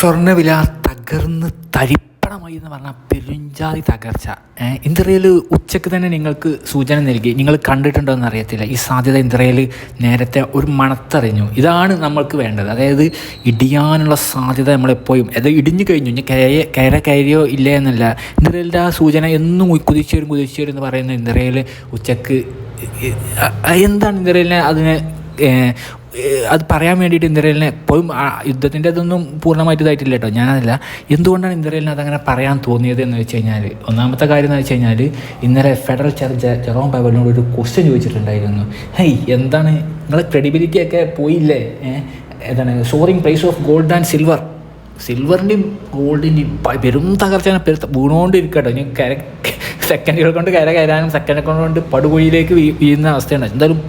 സ്വർണവില തകർന്ന് തരിപ്പണമായി എന്ന് പറഞ്ഞാൽ പെരുഞ്ചാതി തകർച്ച. ഇന്ത്യയിൽ ഉച്ചയ്ക്ക് തന്നെ നിങ്ങൾക്ക് സൂചന നൽകി. നിങ്ങൾ കണ്ടിട്ടുണ്ടോ എന്ന് അറിയത്തില്ല. ഈ സാധ്യത ഇന്ത്യയിൽ നേരത്തെ ഒരു മണത്തറിഞ്ഞു. ഇതാണ് നമ്മൾക്ക് വേണ്ടത്. അതായത് ഇടിയാനുള്ള സാധ്യത നമ്മളെപ്പോഴും. അത് ഇടിഞ്ഞു കഴിഞ്ഞു. ഇനി കയ കയറ കയറിയോ ഇല്ലേ എന്നല്ല. ഇന്ത്യയിലെ ആ സൂചന എന്നും കുതിച്ചു വരും കുതിച്ചു വരും എന്ന് പറയുന്ന ഇന്ത്യയിൽ ഉച്ചയ്ക്ക് എന്താണ് ഇന്ത്യയിലെ അതിനെ അത് പറയാൻ വേണ്ടിയിട്ട് ഇന്ദ്രയിലിനെ എപ്പോഴും യുദ്ധത്തിന്റെ അതൊന്നും പൂർണമായിട്ട് ഇതായിട്ടില്ല കേട്ടോ. ഞാനതല്ല എന്തുകൊണ്ടാണ് ഇന്ദ്രയിലിനെ അതങ്ങനെ പറയാൻ തോന്നിയത് എന്ന് വെച്ച് കഴിഞ്ഞാൽ ഒന്നാമത്തെ കാര്യം എന്ന് വെച്ച് കഴിഞ്ഞാൽ ഇന്നലെ ഫെഡറൽ ചർച്ച് ജെറോം പവലിനോട് ഒരു ക്വസ്റ്റ്യൻ ചോദിച്ചിട്ടുണ്ടായിരുന്നു. ഹേയ് എന്താണ്? നിങ്ങളെ ക്രെഡിബിലിറ്റി ഒക്കെ പോയില്ലേ? എന്താണ്? Soaring price of gold and silver സിൽവറിന്റെയും ഗോൾഡിന്റെയും പെരും തകർച്ചയാണ് പെരുത്ത വീണുകൊണ്ടിരിക്കട്ടോ ഞാൻ കര സെക്കൻഡുകൾ കൊണ്ട് കര കയറാനും സെക്കൻഡ് കൊണ്ട് പടുകുഴിയിലേക്ക് വീഴുന്ന അവസ്ഥയാണ്. എന്തായാലും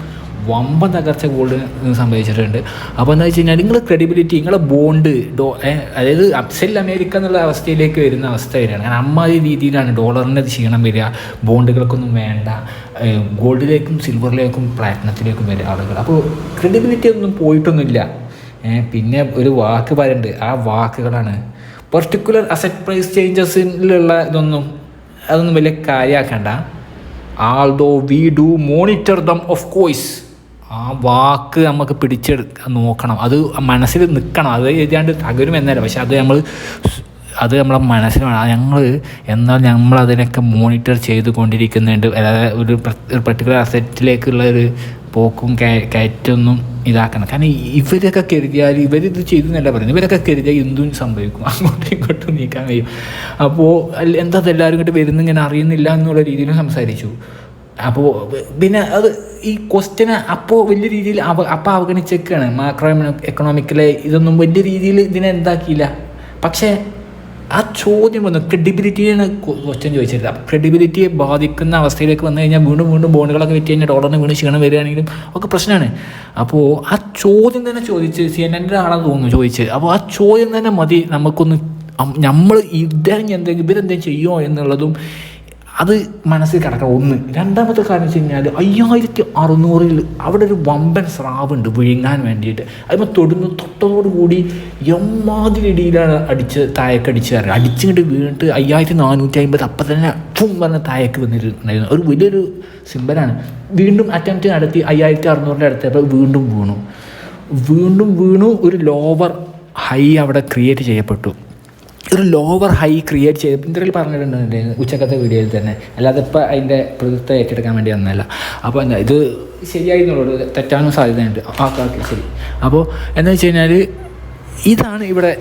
വമ്പൻ തകർച്ച ഗോൾഡ് സംഭവിച്ചിട്ടുണ്ട്. അപ്പോൾ എന്താ വെച്ച് കഴിഞ്ഞാൽ നിങ്ങളുടെ ക്രെഡിബിലിറ്റി നിങ്ങളെ ബോണ്ട് ഡോ അതായത് അപ്സെൽ അമേരിക്ക എന്നുള്ള അവസ്ഥയിലേക്ക് വരുന്ന അവസ്ഥ വരികയാണ്. കാരണം അമ്മാതിരി രീതിയിലാണ് ഡോളറിന്റെ ക്ഷീണം വരിക. ബോണ്ടുകൾക്കൊന്നും വേണ്ട. ഗോൾഡിലേക്കും സിൽവറിലേക്കും പ്ലാറ്റിനത്തിലേക്കും വരിക ആളുകൾ അപ്പോൾ ക്രെഡിബിലിറ്റി ഒന്നും പോയിട്ടൊന്നുമില്ല. പിന്നെ ഒരു വാക്ക് പറയുന്നുണ്ട് ആ വാക്കുകളാണ് പെർട്ടിക്കുലർ അസറ്റ് പ്രൈസ് ചേഞ്ചസിലുള്ള ഇതൊന്നും അതൊന്നും വലിയ കാര്യമാക്കണ്ട although we do monitor them of course ആ വാക്ക് നമുക്ക് പിടിച്ചെടുക്ക നോക്കണം. അത് മനസ്സിൽ നിൽക്കണം അത് എഴുതിയാണ്ട് തകരും എന്നല്ല. പക്ഷെ അത് നമ്മൾ അത് നമ്മളെ മനസ്സിൽ വേണം. ഞങ്ങൾ എന്നാൽ നമ്മൾ അതിനൊക്കെ മോണിറ്റർ ചെയ്തുകൊണ്ടിരിക്കുന്നുണ്ട് അതായത് ഒരു പെർട്ടിക്കുലർ അസറ്റിലേക്കുള്ള ഒരു പോക്കും കയറ്റൊന്നും ഇതാക്കണം. കാരണം ഇവരൊക്കെ കരുതിയാൽ ഇവരിത് ചെയ്തു എന്നല്ല പറയുന്നത്. ഇവരൊക്കെ കരുതിയാൽ എന്തും സംഭവിക്കും. അങ്ങോട്ടും ഇങ്ങോട്ടും നീക്കാൻ കഴിയും. അപ്പോൾ എന്താ എല്ലാവരും ഇങ്ങോട്ട് വരുന്നിങ്ങനെ അറിയുന്നില്ല എന്നുള്ള രീതിയിൽ സംസാരിച്ചു. അപ്പോൾ പിന്നെ അത് ഈ ക്വസ്റ്റ്യനെ അപ്പോൾ വലിയ രീതിയിൽ അവ അപ്പോൾ അവഗണിച്ചേക്കാണ്. മാക്രോ എക്കണോമിക്കലെ ഇതൊന്നും വലിയ രീതിയിൽ ഇതിനെ എന്താക്കിയില്ല. പക്ഷേ ആ ചോദ്യം വന്നു. ക്രെഡിബിലിറ്റിയാണ് ക്വസ്റ്റ്യൻ ചോദിച്ചത്. ക്രെഡിബിലിറ്റിയെ ബാധിക്കുന്ന അവസ്ഥയിലേക്ക് വന്നു കഴിഞ്ഞാൽ വീണ്ടും വീണ്ടും ബോണ്ടുകളൊക്കെ വിറ്റ് കഴിഞ്ഞാൽ ഡോളറിന് വീണ്ടും ക്ഷീണം വരികയാണെങ്കിലും ഒക്കെ പ്രശ്നമാണ്. അപ്പോൾ ആ ചോദ്യം തന്നെ ചോദിച്ച് സി എൻ എന്റെ ആളാണ് തോന്നുന്നു ചോദിച്ച്. അപ്പോൾ ആ ചോദ്യം തന്നെ മതി. നമുക്കൊന്ന് നമ്മൾ ഇതെങ്കിൽ എന്തെങ്കിലും ഇവരെന്തെങ്കിലും ചെയ്യുമോ എന്നുള്ളതും അത് മനസ്സിൽ കിടക്കണം. ഒന്ന്. രണ്ടാമത്തെ കാര്യം വെച്ച് കഴിഞ്ഞാൽ അയ്യായിരത്തി അറുന്നൂറിൽ അവിടെ ഒരു വമ്പൻ സ്രാവുണ്ട് വിഴുങ്ങാൻ വേണ്ടിയിട്ട്. അതിപ്പോൾ തൊടുന്ന തൊട്ടതോടുകൂടി എമ്മാതിരി ഇടിയിലാണ് അടിച്ച് തായക്ക് അടിച്ച് കയറുക അടിച്ചിങ്ങോട്ട് വീണിട്ട് അയ്യായിരത്തി നാനൂറ്റി അമ്പത് അപ്പം തന്നെ ഫും പറഞ്ഞ തായക്ക് വന്നിട്ടുണ്ടായിരുന്നു ഒരു വലിയൊരു സിമ്പലാണ്. വീണ്ടും അറ്റംപ്റ്റ് നടത്തി അയ്യായിരത്തി അറുന്നൂറിന്റെ അടുത്തപ്പോൾ വീണ്ടും വീണു. വീണ്ടും വീണു. ഒരു ലോവർ ഹൈ അവിടെ ക്രിയേറ്റ് ചെയ്യപ്പെട്ടു. ഒരു ലോവർ ഹൈ ക്രിയേറ്റ് ചെയ്ത് ഇന്ത്യയിൽ പറഞ്ഞിട്ടുണ്ടായിരുന്നു ഉച്ചക്കത്തെ വീഡിയോയിൽ തന്നെ. അല്ലാതെ ഇപ്പോൾ അതിന്റെ പ്രതിത്വം ഏറ്റെടുക്കാൻ വേണ്ടി വന്നതല്ല. അപ്പോൾ എന്താ ഇത് ശരിയായിരുന്നുള്ളൂ തെറ്റാനും സാധ്യതയുണ്ട്. ആ ഓക്കെ ശരി. അപ്പോൾ എന്താ വെച്ച് കഴിഞ്ഞാൽ ഇതാണ് ഇവിടെ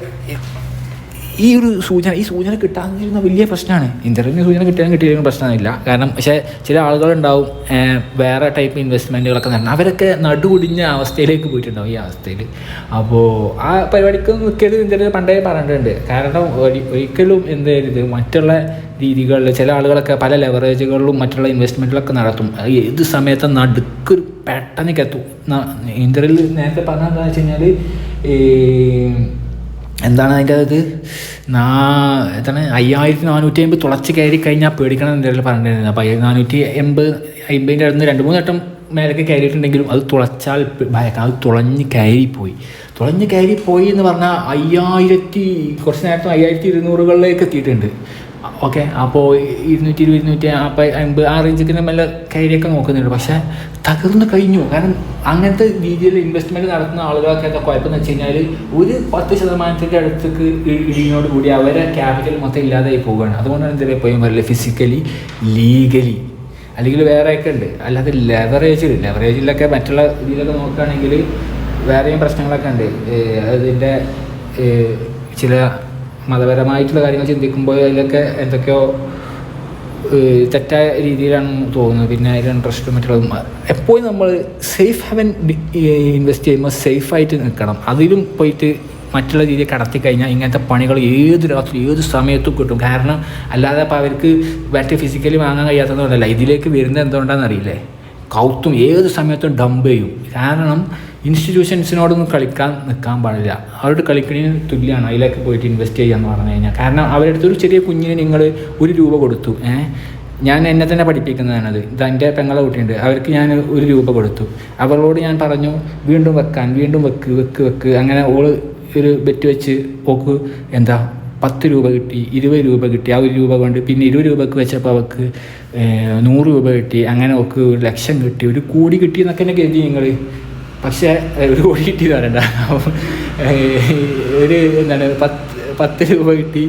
ഈ ഒരു സൂചന ഈ സൂചന കിട്ടാതിരുന്ന വലിയ പ്രശ്നമാണ് ഇന്ത്യയിൽ സൂചന കിട്ടിയാലും കിട്ടിയാലും പ്രശ്നമില്ല കാരണം പക്ഷേ ചില ആളുകളുണ്ടാവും വേറെ ടൈപ്പ് ഇൻവെസ്റ്റ്മെന്റുകളൊക്കെ നടന്നു അവരൊക്കെ നടുകുടിഞ്ഞ അവസ്ഥയിലേക്ക് പോയിട്ടുണ്ടാവും ഈ അവസ്ഥയിൽ അപ്പോൾ ആ പരിപാടിക്ക് നിൽക്കരുത് ഇന്ത്യയിൽ പണ്ടേ പറഞ്ഞിട്ടുണ്ട്. കാരണം ഒരി- ഒരിക്കലും എന്ത് ചെയ്യരുത് മറ്റുള്ള രീതികളിൽ ചില ആളുകളൊക്കെ പല ലെവറേജുകളിലും മറ്റുള്ള ഇൻവെസ്റ്റ്മെന്റിലൊക്കെ നടത്തും. ഏത് സമയത്ത് നടുക്കൊരു പെട്ടെന്ന് കെത്തും. ഇന്ത്യയിൽ നേരത്തെ പറഞ്ഞത് എന്താണെന്ന് വെച്ച് കഴിഞ്ഞാൽ എന്താണ് അതിന്റെ അത്? നാ എന്താണ്? അയ്യായിരത്തി നാനൂറ്റി അമ്പത് തുളച്ച് കയറി കഴിഞ്ഞാൽ പേടിക്കണം എന്തെങ്കിലും പറഞ്ഞിട്ടുണ്ടായിരുന്നു അപ്പോൾ അയ്യായിരത്തി നാനൂറ്റി എൺപത് അമ്പതിന്റെ അടുത്ത് രണ്ട് മൂന്ന് വട്ടം മേലൊക്കെ കയറിയിട്ടുണ്ടെങ്കിലും അത് തുളച്ചാൽ ഭയക്കാം അത് തുളഞ്ഞ് കയറിപ്പോയി. തുളഞ്ഞ് കയറിപ്പോയി എന്ന് പറഞ്ഞാൽ അയ്യായിരത്തി കുറച്ച് നേരത്തെ അയ്യായിരത്തി ഇരുന്നൂറുകളിലേക്ക് എത്തിയിട്ടുണ്ട്. ഓക്കെ അപ്പോൾ ഇരുന്നൂറ്റി ഇരുപത് ഇരുന്നൂറ്റി അപ്പം അമ്പത് ആ റേഞ്ചൊക്കെ നല്ല കയറിയൊക്കെ നോക്കുന്നുണ്ട്. പക്ഷേ തകർന്നു കഴിഞ്ഞു. കാരണം അങ്ങനത്തെ രീതിയിൽ ഇൻവെസ്റ്റ്മെന്റ് നടത്തുന്ന ആളുകളൊക്കെ എന്താ കുഴപ്പമെന്ന് വെച്ച് കഴിഞ്ഞാൽ ഒരു പത്ത് ശതമാനത്തിന്റെ അടുത്തേക്ക് ഇടിയോട് കൂടി അവരെ ക്യാപിറ്റൽ മൊത്തം ഇല്ലാതായി പോവുകയാണ്. അതുകൊണ്ടാണ് എന്തെങ്കിലും എപ്പോഴും പറയുന്നത് ഫിസിക്കലി ലീഗലി അല്ലെങ്കിൽ വേറെയൊക്കെ ഉണ്ട്. അല്ലാതെ ലെവറേജിൽ ലെവറേജിലൊക്കെ മറ്റുള്ള ഇതിലൊക്കെ നോക്കുകയാണെങ്കിൽ വേറെയും പ്രശ്നങ്ങളൊക്കെ ഉണ്ട്. അതിന്റെ ചില മതപരമായിട്ടുള്ള കാര്യങ്ങൾ ചിന്തിക്കുമ്പോൾ അതിലൊക്കെ എന്തൊക്കെയോ തെറ്റായ രീതിയിലാണ് തോന്നുന്നത്. പിന്നെ അതിൽ ഇൻട്രസ്റ്റ് മറ്റുള്ളതും. എപ്പോഴും നമ്മൾ സേഫ് ഹെവൻ ഇൻവെസ്റ്റ് ചെയ്യുമ്പോൾ സേഫായിട്ട് നിൽക്കണം. അതിലും പോയിട്ട് മറ്റുള്ള രീതിയിൽ കടത്തി കഴിഞ്ഞാൽ ഇങ്ങനത്തെ പണികൾ ഏത് രാത്രി ഏത് സമയത്തും കിട്ടും. കാരണം അല്ലാതെ അപ്പോൾ അവർക്ക് മറ്റേ ഫിസിക്കലി വാങ്ങാൻ കഴിയാത്തതുകൊണ്ടല്ല. ഇതിലേക്ക് വരുന്നത് എന്തുകൊണ്ടാണെന്ന് അറിയില്ലേ കൗത്തും ഏത് സമയത്തും ഡംപ് ചെയ്യും. കാരണം ഇൻസ്റ്റിറ്റ്യൂഷൻസിനോടൊന്നും കളിക്കാൻ നിൽക്കാൻ പാടില്ല. അവരോട് കളിക്കുന്നതിന് തുല്യമാണ് അതിലേക്ക് പോയിട്ട് ഇൻവെസ്റ്റ് ചെയ്യാന്ന് പറഞ്ഞു കഴിഞ്ഞാൽ. കാരണം അവരുടെ അടുത്തൊരു ചെറിയ കുഞ്ഞിന് നിങ്ങൾ ഒരു രൂപ കൊടുത്തു. ഏഹ് ഞാൻ എന്നെ തന്നെ പഠിപ്പിക്കുന്നതാണത്. ഇത് എന്റെ പെങ്ങളെ കുട്ടിയുണ്ട്. അവർക്ക് ഞാൻ ഒരു രൂപ കൊടുത്തു. അവളോട് ഞാൻ പറഞ്ഞു വീണ്ടും വെക്കാൻ വീണ്ടും വെക്ക് വെക്ക് വെക്ക്. അങ്ങനെ ഓൾ ഒരു ബെറ്റ് വെച്ച് ഓക്ക് എന്താ പത്ത് രൂപ കിട്ടി ഇരുപത് രൂപ കിട്ടി. ആ ഒരു രൂപ കൊണ്ട് പിന്നെ ഇരുപത് രൂപക്ക് വെച്ചപ്പോൾ അവൾക്ക് നൂറ് രൂപ കിട്ടി. അങ്ങനെ അവൾക്ക് ഒരു ലക്ഷം കിട്ടി. ഒരു കൂടി കിട്ടി എന്നൊക്കെ തന്നെ കരുതി നിങ്ങൾ പക്ഷേ ഒരു കോടി കിട്ടി വരണ്ട ഒരു എന്താണ് പത്ത് പത്ത് രൂപ കിട്ടി.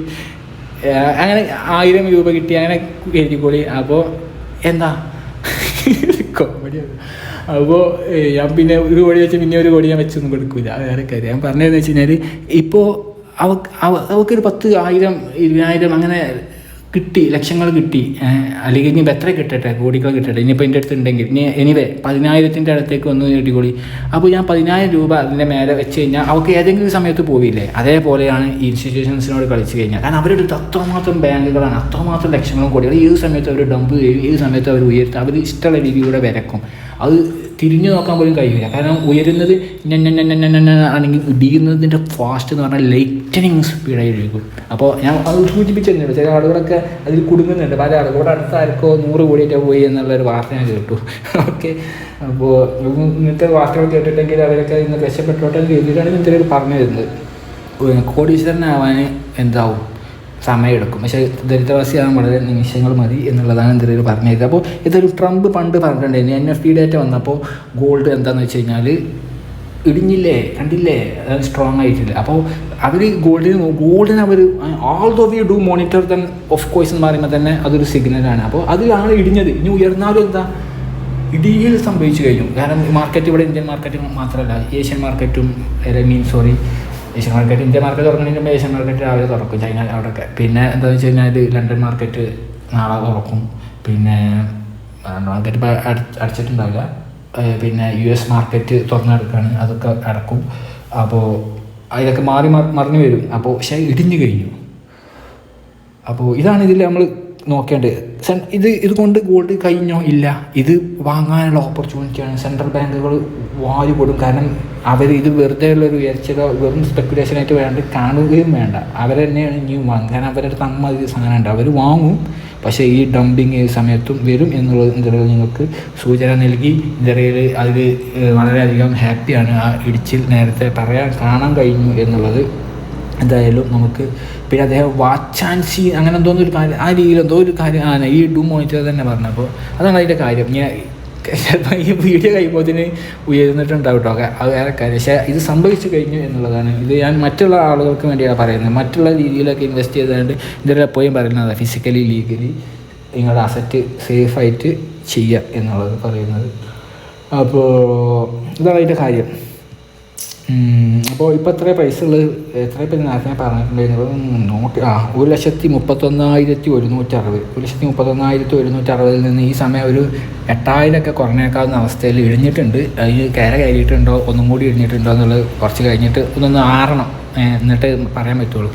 അങ്ങനെ ആയിരം രൂപ കിട്ടി അങ്ങനെ എഴുതിക്കോളി. അപ്പോൾ എന്താ? കോമഡിയാണ് അപ്പോൾ ഞാൻ പിന്നെ ഒരു കോടി വെച്ച് പിന്നെ ഒരു കോടി ഞാൻ വെച്ചൊന്നും കൊടുക്കില്ല വേറെ കാര്യം. ഞാൻ പറഞ്ഞതെന്ന് വെച്ച് കഴിഞ്ഞാൽ ഇപ്പോൾ അവക്ക് അവ- അവക്കൊരു പത്ത് ആയിരം ഇരുപതിനായിരം അങ്ങനെ കിട്ടി ലക്ഷങ്ങൾ കിട്ടി. അല്ലെങ്കിൽ ഇനി എത്ര കിട്ടട്ടെ? കോടികൾ കിട്ടട്ടെ? ഇനിയിപ്പോൾ എന്റെ അടുത്ത് ഉണ്ടെങ്കിൽ. ഇനി എനിവേ പതിനായിരത്തിന്റെ അടുത്തേക്ക് ഒന്ന് നീട്ടിക്കൂടി അപ്പോൾ ഞാൻ പതിനായിരം രൂപ അതിന്റെ മേലെ വെച്ച് കഴിഞ്ഞാൽ അവർക്ക് ഏതെങ്കിലും സമയത്ത് പോവില്ലേ? അതേപോലെയാണ് ഈ ഇൻസ്റ്റിറ്റ്യൂഷൻസിനോട് കളിച്ച് കഴിഞ്ഞാൽ. കാരണം അവരുടെ അത്രമാത്രം ബാങ്കുകളാണ് അത്രമാത്രം ലക്ഷങ്ങളും കോടികൾ ഏത് സമയത്ത് അവർ ഡംപ് ചെയ്യും ഏത് സമയത്ത് അവർ ഉയർത്തും. അവർ ഇഷ്ടമുള്ള രീതിയിലൂടെ വരക്കും. അത് തിരിഞ്ഞു നോക്കാൻ പോലും കഴിയില്ല. കാരണം ഉയരുന്നത് ആണെങ്കിൽ ഇടിയുന്നതിന്റെ ഫാസ്റ്റ് എന്ന് പറഞ്ഞാൽ ലൈറ്റനിങ് സ്പീഡായിരിക്കും അപ്പോൾ ഞാൻ അത് സൂചിപ്പിച്ചിരുന്നുണ്ട് ചില ആളുകളൊക്കെ അതിൽ കുടുങ്ങുന്നുണ്ട്. പല ആളുകൾ. ഇവിടെ അടുത്ത ആർക്കോ നൂറ് കോടിയൊക്കെ പോയി എന്നുള്ളൊരു വാർത്ത ഞാൻ കേട്ടു. ഓക്കെ. അപ്പോൾ ഇന്നത്തെ വാർത്തകൾ കേട്ടിട്ടെങ്കിൽ അവരൊക്കെ ഇന്ന് രക്ഷപ്പെട്ടോട്ടെ എന്ന് രീതിയിലാണ് ഇന്നത്തെ പറഞ്ഞു തരുന്നത് കോടീശ്വരനാവാൻ എന്താവും? സമയമെടുക്കും. പക്ഷേ ദരിദ്രവാസിയാകാൻ വളരെ നിമിഷങ്ങൾ മതി എന്നുള്ളതാണ് എന്തൊരു പറഞ്ഞത്. അപ്പോൾ ഇതൊരു ട്രംപ് പണ്ട് പറഞ്ഞിട്ടുണ്ടായിരുന്നു എൻ എഫ് പി ഡേറ്റ വന്നപ്പോൾ ഗോൾഡ് എന്താണെന്ന് വെച്ച് കഴിഞ്ഞാൽ ഇടിഞ്ഞില്ലേ കണ്ടില്ലേ? സ്ട്രോങ് ആയിട്ടില്ല. അപ്പോൾ അവർ ഗോൾഡിന് ഗോൾഡിന് അവർ although we do monitor them of course എന്ന് പറയുമ്പോൾ തന്നെ അതൊരു സിഗ്നലാണ് അപ്പോൾ അതിലാണ് ഇടിഞ്ഞത്. ഇനി ഉയർന്നാലും എന്താ? ഇടിയിൽ സംഭവിച്ചു കഴിഞ്ഞു. കാരണം മാർക്കറ്റ് ഇവിടെ ഇന്ത്യൻ മാർക്കറ്റ് മാത്രമല്ല ഏഷ്യൻ മാർക്കറ്റും mean sorry Asian market India market തുറക്കണമെങ്കിൽ Asian market രാവിലെ തുറക്കും ചൈന അവിടെയൊക്കെ. പിന്നെ എന്താണെന്ന് വെച്ച് കഴിഞ്ഞാൽ ലണ്ടൻ മാർക്കറ്റ് നാളെ തുറക്കും. പിന്നെ ലണ്ടൻ മാർക്കറ്റ് ഇപ്പോൾ അടച്ചിട്ടുണ്ടാവില്ല. പിന്നെ യു എസ് മാർക്കറ്റ് തുറന്നെടുക്കുകയാണ് അതൊക്കെ അടക്കും. അപ്പോൾ അതിലൊക്കെ മറി- മറിഞ്ഞു വരും. അപ്പോൾ പക്ഷേ ഇടിഞ്ഞു കഴിഞ്ഞു. അപ്പോൾ ഇതാണ് ഇതിൽ നമ്മൾ നോക്കേണ്ടത്. സെൻ- ഇത് ഇതുകൊണ്ട് ഗോൾഡ് കഴിഞ്ഞോ? ഇല്ല. ഇത് വാങ്ങാനുള്ള ഓപ്പർച്യൂണിറ്റിയാണ് സെൻട്രൽ ബാങ്കുകൾ വാരി കൊടുക്കും. കാരണം അവർ ഇത് വെറുതെ ഉള്ളൊരു ഉയർച്ചയോ വെറും സ്പെക്കുലേഷനായിട്ട് വേണ്ട കാണുകയും വേണ്ട. അവർ തന്നെയാണ് ഇനിയും വാങ്ങുക. കാരണം അവരുടെ തമ്മ ഇത് സാധനം ഉണ്ട് അവർ വാങ്ങും. പക്ഷേ ഈ ഡംപിങ് സമയത്തും വരും എന്നുള്ളത് ഇന്ത്യയിൽ നിങ്ങൾക്ക് സൂചന നൽകി. ഇന്ത്യയിൽ അതിൽ വളരെയധികം ഹാപ്പിയാണ് ആ ഇടിച്ചിൽ നേരത്തെ പറയാൻ കാണാൻ കഴിഞ്ഞു എന്നുള്ളത് എന്തായാലും നമുക്ക് പിന്നെ അദ്ദേഹം വാച്ച് ആൻഡ് സീ അങ്ങനെ എന്തോ ഒരു കാര്യം ആ രീതിയിൽ എന്തോ ഒരു കാര്യം ആണ് ഈ ഡൂ മോണിറ്റർ തന്നെ പറഞ്ഞപ്പോൾ അതാണ് അതിന്റെ കാര്യം. ഞാൻ ചിലപ്പോൾ ഈ വീഡിയോ കഴിയുമ്പോഴത്തേന് ഉയർന്നിട്ടുണ്ടാവും കേട്ടോ. അത് വേറെ കാര്യം. പക്ഷേ ഇത് സംഭവിച്ചു കഴിഞ്ഞു എന്നുള്ളതാണ്. ഇത് ഞാൻ മറ്റുള്ള ആളുകൾക്ക് വേണ്ടിയാണ് പറയുന്നത്. മറ്റുള്ള രീതിയിലൊക്കെ ഇൻവെസ്റ്റ് ചെയ്തുകൊണ്ട് ഇതിൽ എപ്പോഴും പറയുന്നത് ഫിസിക്കലി ലീഗലി നിങ്ങളുടെ അസറ്റ് സേഫായിട്ട് ചെയ്യുക എന്നുള്ളത് പറയുന്നത്. അപ്പോൾ ഇതാണ് അതിന്റെ കാര്യം. അപ്പോൾ ഇപ്പോൾ എത്ര പൈസ ഉള്ളത്? എത്ര പേര് നേരത്തെ ഞാൻ പറഞ്ഞിട്ടുണ്ടായിരുന്നത്? നോട്ട് ആ ഒരു ലക്ഷത്തി മുപ്പത്തൊന്നായിരത്തി ഒരുന്നൂറ്റി അറുപത് ഒരു ലക്ഷത്തി മുപ്പത്തൊന്നായിരത്തി ഒരുന്നൂറ്റി അറുപതിൽ നിന്ന് ഈ സമയം ഒരു എട്ടായിരമൊക്കെ കുറഞ്ഞേക്കാവുന്ന അവസ്ഥയിൽ ഇഴിഞ്ഞിട്ടുണ്ട് അതിന് കയറ കയറിയിട്ടുണ്ടോ? ഒന്നും കൂടി ഇഴിഞ്ഞിട്ടുണ്ടോ എന്നുള്ളത് കുറച്ച് കഴിഞ്ഞിട്ട് ഒന്നൊന്ന് ആറണം. എന്നിട്ട് പറയാൻ പറ്റുള്ളൂ.